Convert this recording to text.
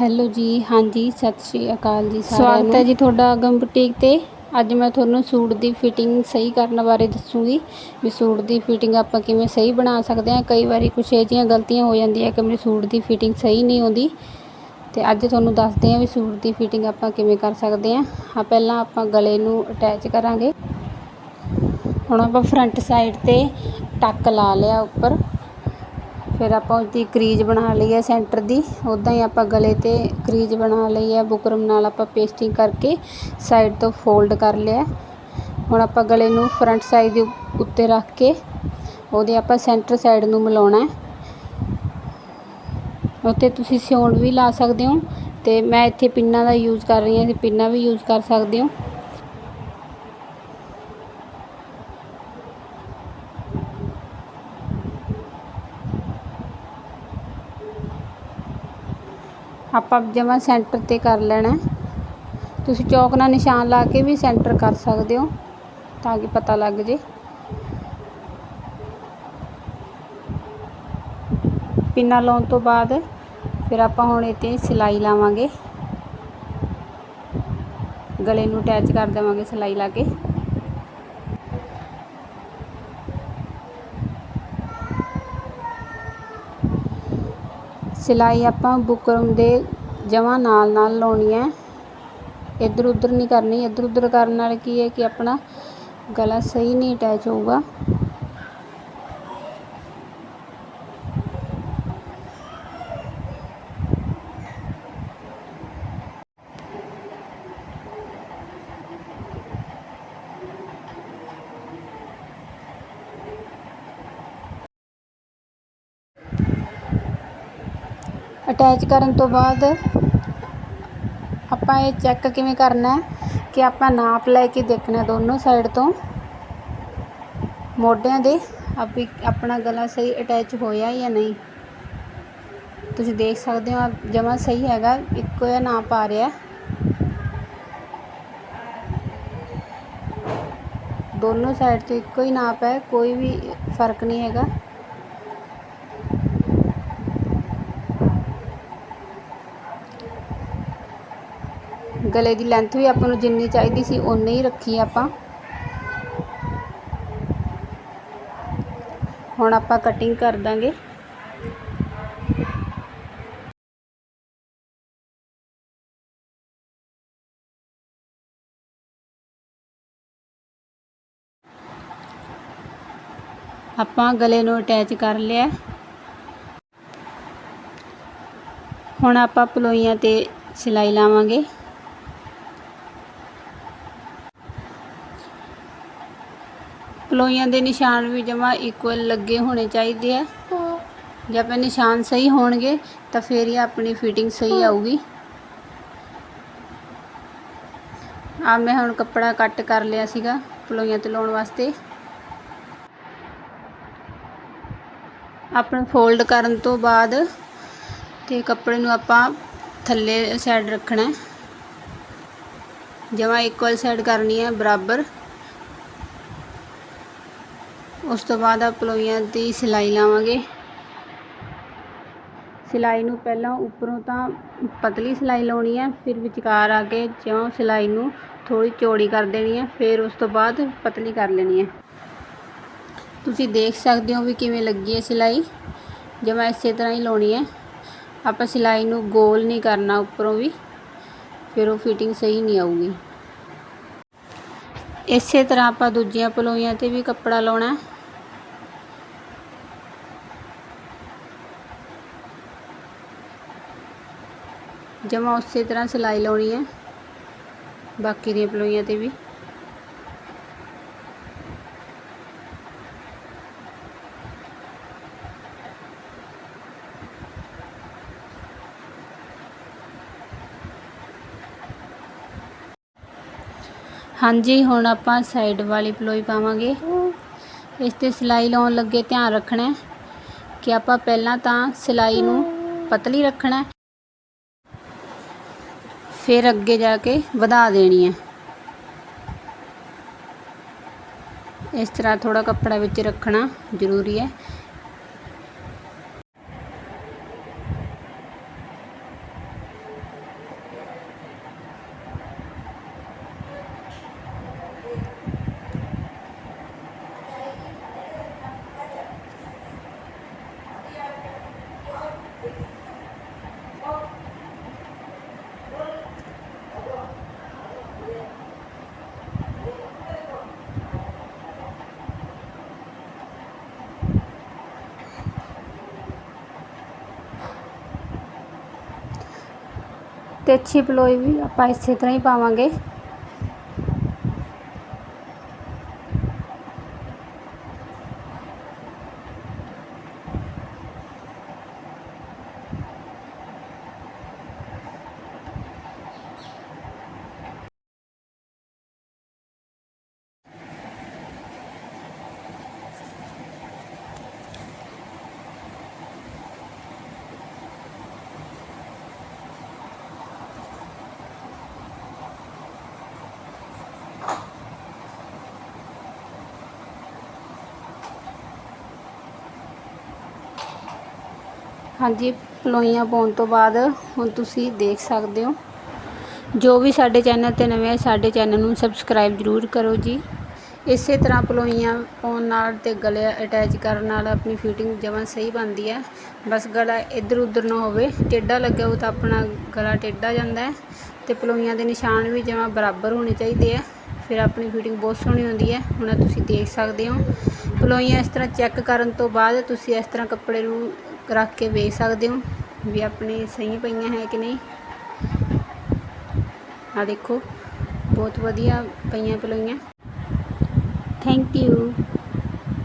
Hello ਜੀ, ਹਾਂਜੀ, ਸਤਿ ਸ਼੍ਰੀ ਅਕਾਲ ਜੀ ਸਾਰਿਆਂ ਨੂੰ। ਸਵਾਗਤ ਹੈ ਜੀ ਤੁਹਾਡਾ ਅਗਮ ਬੁਟੀਕ ਤੇ। ਅੱਜ ਮੈਂ ਤੁਹਾਨੂੰ ਸੂਟ ਦੀ ਫਿਟਿੰਗ ਸਹੀ ਕਰਨ ਬਾਰੇ ਦੱਸੂਗੀ ਵੀ ਸੂਟ ਦੀ ਫਿਟਿੰਗ ਆਪਾਂ ਕਿਵੇਂ ਸਹੀ ਬਣਾ ਸਕਦੇ ਹਾਂ। ਕਈ ਵਾਰੀ ਕੁਛ ਇਹ ਜਿਹੀਆਂ ਗਲਤੀਆਂ ਹੋ ਜਾਂਦੀਆਂ ਕਿ ਮੇਰੇ ਸੂਟ ਦੀ ਫਿਟਿੰਗ ਸਹੀ ਨਹੀਂ ਆਉਂਦੀ ਤੇ ਅੱਜ ਤੁਹਾਨੂੰ ਦੱਸਦੇ ਹਾਂ ਵੀ ਸੂਟ ਦੀ ਫਿਟਿੰਗ ਆਪਾਂ ਕਿਵੇਂ ਕਰ ਸਕਦੇ ਹਾਂ। ਹਾਂ ਪਹਿਲਾਂ ਆਪਾਂ ਗਲੇ ਨੂੰ ਅਟੈਚ ਕਰਾਂਗੇ। ਹੁਣ ਆਪਾਂ ਫਰੰਟ ਸਾਈਡ ਤੇ ਟੱਕ ਲਾ ਲਿਆ ਉੱਪਰ। ਫਿਰ ਆਪਾਂ ਉਸਦੀ ਕਰੀਜ਼ ਬਣਾ ਲਈ ਹੈ ਸੈਂਟਰ ਦੀ। ਉੱਦਾਂ ਹੀ ਆਪਾਂ ਗਲੇ ਤੇ ਕਰੀਜ਼ ਬਣਾ ਲਈ ਹੈ। ਬੁਕਰਮ ਨਾਲ ਆਪਾਂ ਪੇਸਟਿੰਗ ਕਰਕੇ ਸਾਈਡ ਤੋਂ ਫੋਲਡ ਕਰ ਲਿਆ ਹੁਣ ਆਪਾਂ ਗਲੇ ਨੂੰ ਫਰੰਟ ਸਾਈਡ ਦੇ ਉੱਤੇ ਰੱਖ ਕੇ ਉਹਦੇ ਆਪਾਂ ਸੈਂਟਰ ਸਾਈਡ ਨੂੰ ਮਿਲਾਉਣਾ ਉੱਤੇ ਤੁਸੀਂ ਸਿਉਣ ਵੀ ਲਾ ਸਕਦੇ ਹੋ ਤੇ ਮੈਂ ਇੱਥੇ ਪਿੰਨਾਂ ਦਾ ਯੂਜ਼ ਕਰ ਰਹੀ ਹਾਂ। ਤੁਸੀਂ ਪਿੰਨਾਂ ਵੀ ਯੂਜ਼ ਕਰ ਸਕਦੇ ਹੋ। ਆਪਾਂ ਜਮਾ ਸੈਂਟਰ ਤੇ ਕਰ ਲੈਣਾ। ਤੁਸੀਂ ਚੌਕ ਨਾਲ ਨਿਸ਼ਾਨ ਲਾ ਕੇ ਵੀ ਸੈਂਟਰ ਕਰ ਸਕਦੇ ਹੋ, ਤਾਂ ਕਿ ਪਤਾ ਲੱਗ ਜੇ। ਪਿੰਨਾ ਲਾਉਣ ਤੋਂ ਬਾਅਦ ਫਿਰ ਆਪਾਂ ਹੁਣ ਇਹ 'ਤੇ ਸਿਲਾਈ ਲਾਵਾਂਗੇ। ਗਲੇ ਨੂੰ ਅਟੈਚ ਕਰ ਦੇਵਾਂਗੇ ਸਿਲਾਈ ਲਾ ਕੇ। ਸਿਲਾਈ ਆਪਾਂ ਬੁਕਰਮ ਦੇ ਜਮਾਂ ਨਾਲ ਨਾਲ ਲਾਉਣੀ ਹੈ। ਇੱਧਰ ਉੱਧਰ ਨਹੀਂ ਕਰਨੀ। ਇੱਧਰ ਉੱਧਰ ਕਰਨ ਨਾਲ ਕੀ ਹੈ ਕਿ ਆਪਣਾ ਗਲਾ ਸਹੀ ਨਹੀਂ ਅਟੈਚ ਹੋਊਗਾ। ਅਟੈਚ ਕਰਨ ਤੋਂ ਬਾਅਦ ਆਪਾਂ ਇਹ ਚੈੱਕ ਕਿਵੇਂ ਕਰਨਾ ਹੈ ਕਿ ਆਪਾਂ ਨਾਪ ਲੈ ਕੇ ਦੇਖਣਾ ਦੋਨੋਂ ਸਾਈਡ ਤੋਂ। ਮੋਢਿਆਂ ਦੇ ਆਪੀ ਆਪਣਾ ਗਲਾ ਸਹੀ ਅਟੈਚ ਹੋਇਆ ਜਾਂ ਨਹੀਂ। ਤੁਸੀਂ ਦੇਖ ਸਕਦੇ ਹੋ ਜਮਾ ਸਹੀ ਹੈਗਾ, ਇੱਕੋ ਜਿਹਾ ਨਾਪ ਆ ਰਿਹਾ। ਦੋਨੋਂ ਸਾਈਡ ਤੋਂ ਇੱਕੋ ਹੀ ਨਾਪ ਹੈ, ਕੋਈ ਵੀ ਫ਼ਰਕ ਨਹੀਂ ਹੈਗਾ। ਗਲੇ ਦੀ ਲੈਂਥ ਵੀ ਆਪਾਂ ਨੂੰ ਜਿੰਨੀ ਚਾਹੀਦੀ ਸੀ ਉਨੀ ਹੀ ਰੱਖੀ ਆਪਾਂ। ਹੁਣ ਆਪਾਂ ਕਟਿੰਗ ਕਰ ਦਾਂਗੇ। ਆਪਾਂ ਗਲੇ ਨੂੰ ਅਟੈਚ ਕਰ ਲਿਆ। ਹੁਣ ਆਪਾਂ ਪਲੋਈਆਂ ਤੇ ਸਿਲਾਈ ਲਾਵਾਂਗੇ। ਪਲੋਈਆਂ ਦੇ ਨਿਸ਼ਾਨ ਵੀ ਜਮਾ ਇਕੁਅਲ ਲੱਗੇ ਹੋਣੇ ਚਾਹੀਦੇ ਆ। ਜੇ ਆਪਣੇ ਨਿਸ਼ਾਨ ਸਹੀ ਹੋਣਗੇ, ਤਾਂ ਫਿਰ ਹੀ ਆਪਣੀ ਫਿਟਿੰਗ ਸਹੀ ਆਊਗੀ। ਆ ਮੈਂ ਹੁਣ ਕੱਪੜਾ ਕੱਟ ਕਰ ਲਿਆ ਸੀਗਾ ਪਲੋਈਆਂ ਤੇ ਲਾਉਣ ਵਾਸਤੇ। ਆਪਣਾ ਫੋਲਡ ਕਰਨ ਤੋਂ ਬਾਅਦ ਤੇ ਕੱਪੜੇ ਨੂੰ ਆਪਾਂ ਥੱਲੇ ਸਾਈਡ ਰੱਖਣਾ ਜਮਾ ਇਕੁਅਲ ਸਾਈਡ ਕਰਨੀ ਹੈ, ਬਰਾਬਰ। ਉਸ ਤੋਂ ਬਾਅਦ ਆ ਪਲੋਈਆਂ ਦੀ ਸਿਲਾਈ ਲਾਵਾਂਗੇ। ਸਿਲਾਈ ਨੂੰ ਪਹਿਲਾਂ ਉੱਪਰੋਂ ਤਾਂ ਪਤਲੀ ਸਿਲਾਈ ਲਾਉਣੀ ਹੈ, ਫਿਰ ਵਿਚਕਾਰ ਆ ਕੇ ਜਿਉਂ ਸਿਲਾਈ ਨੂੰ ਥੋੜੀ ਚੌੜੀ ਕਰ ਦੇਣੀ ਹੈ, ਫਿਰ ਉਸ ਤੋਂ ਬਾਅਦ ਪਤਲੀ ਕਰ ਲੈਣੀ ਹੈ। ਤੁਸੀਂ ਦੇਖ ਸਕਦੇ ਹੋ ਵੀ ਕਿਵੇਂ ਲੱਗੀ ਹੈ ਸਿਲਾਈ। ਜਮਾ ਇਸੇ ਤਰ੍ਹਾਂ ਹੀ ਲਾਉਣੀ ਹੈ। ਆਪਾਂ ਸਿਲਾਈ ਨੂੰ ਗੋਲ ਨਹੀਂ ਕਰਨਾ ਉੱਪਰੋਂ ਵੀ, ਫਿਰ ਉਹ ਫਿਟਿੰਗ ਸਹੀ ਨਹੀਂ ਆਊਗੀ। ਇਸੇ ਤਰ੍ਹਾਂ ਆਪਾਂ ਦੂਜੀਆਂ ਪਲੋਈਆਂ ਤੇ ਵੀ ਕੱਪੜਾ ਲਾਉਣਾ ਜਮਾ ਉਸੇ ਤਰ੍ਹਾਂ ਸਿਲਾਈ ਲਾਉਣੀ ਹੈ। ਬਾਕੀ ਦੀਆਂ ਪਲੋਈਆਂ ਤੇ ਵੀ। ਹਾਂਜੀ, ਹੁਣ ਆਪਾਂ ਸਾਈਡ ਵਾਲੀ ਪਲੋਈ ਪਾਵਾਂਗੇ। ਇਸ ਤੇ ਸਿਲਾਈ ਲਾਉਣ ਲੱਗੇ ਧਿਆਨ ਰੱਖਣਾ ਕਿ ਆਪਾਂ ਪਹਿਲਾਂ ਤਾਂ ਸਿਲਾਈ ਨੂੰ ਪਤਲੀ ਰੱਖਣਾ ਫਿਰ ਅੱਗੇ ਜਾ ਕੇ ਵਧਾ ਦੇਣੀ ਹੈ। ਇਸ ਤਰ੍ਹਾਂ ਥੋੜਾ ਕੱਪੜਾ ਵਿੱਚ ਰੱਖਣਾ ਜ਼ਰੂਰੀ ਹੈ। ਅਤੇ ਅੱਛੀ ਪਲੋਈ ਵੀ ਆਪਾਂ ਇਸੇ ਤਰ੍ਹਾਂ ਹੀ ਪਾਵਾਂਗੇ। ਹਾਂਜੀ ਪਲੋਈਆਂ ਪਾਉਣ ਤੋਂ ਬਾਅਦ ਹੁਣ ਤੁਸੀਂ ਦੇਖ ਸਕਦੇ ਹੋ। ਜੋ ਵੀ ਸਾਡੇ ਚੈਨਲ ਤੇ ਨਵੇਂ ਆ, ਸਾਡੇ ਚੈਨਲ ਨੂੰ ਸਬਸਕ੍ਰਾਈਬ ਜ਼ਰੂਰ ਕਰੋ ਜੀ। ਇਸੇ ਤਰ੍ਹਾਂ ਪਲੋਈਆਂ ਪਾਉਣ ਨਾਲ ਤੇ ਗਲੇ ਅਟੈਚ ਕਰਨ ਨਾਲ ਆਪਣੀ ਫਿਟਿੰਗ ਜਮਾਂ ਸਹੀ ਬਣਦੀ ਹੈ। ਬਸ ਗਲਾ ਇੱਧਰ ਉੱਧਰ ਨਾ ਹੋਵੇ, ਟੇਢਾ ਲੱਗਿਆ ਹੋ ਤਾਂ ਆਪਣਾ ਗਲਾ ਟੇਢਾ ਜਾਂਦਾ ਹੈ ਤੇ ਪਲੋਈਆਂ ਦੇ ਨਿਸ਼ਾਨ ਵੀ ਜਮਾਂ ਬਰਾਬਰ ਹੋਣੇ ਚਾਹੀਦੇ ਆ। ਫਿਰ ਆਪਣੀ ਫਿਟਿੰਗ ਬਹੁਤ ਸੋਹਣੀ ਹੁੰਦੀ ਹੈ, ਹੁਣ ਤੁਸੀਂ ਦੇਖ ਸਕਦੇ ਹੋ। ਪਲੋਈਆਂ ਇਸ ਤਰ੍ਹਾਂ ਚੈੱਕ ਕਰਨ ਤੋਂ ਬਾਅਦ ਤੁਸੀਂ ਇਸ ਤਰ੍ਹਾਂ ਕੱਪੜੇ ਨੂੰ ਰੱਖ ਕੇ ਵੇਖ ਸਕਦੇ ਹੋ ਵੀ ਆਪਣੇ ਸਹੀ ਪਈਆਂ ਹੈ ਕਿ ਨਹੀਂ। ਆ ਦੇਖੋ, ਬਹੁਤ ਵਧੀਆ ਪਈਆਂ ਪਲੋਈਆਂ। Thank you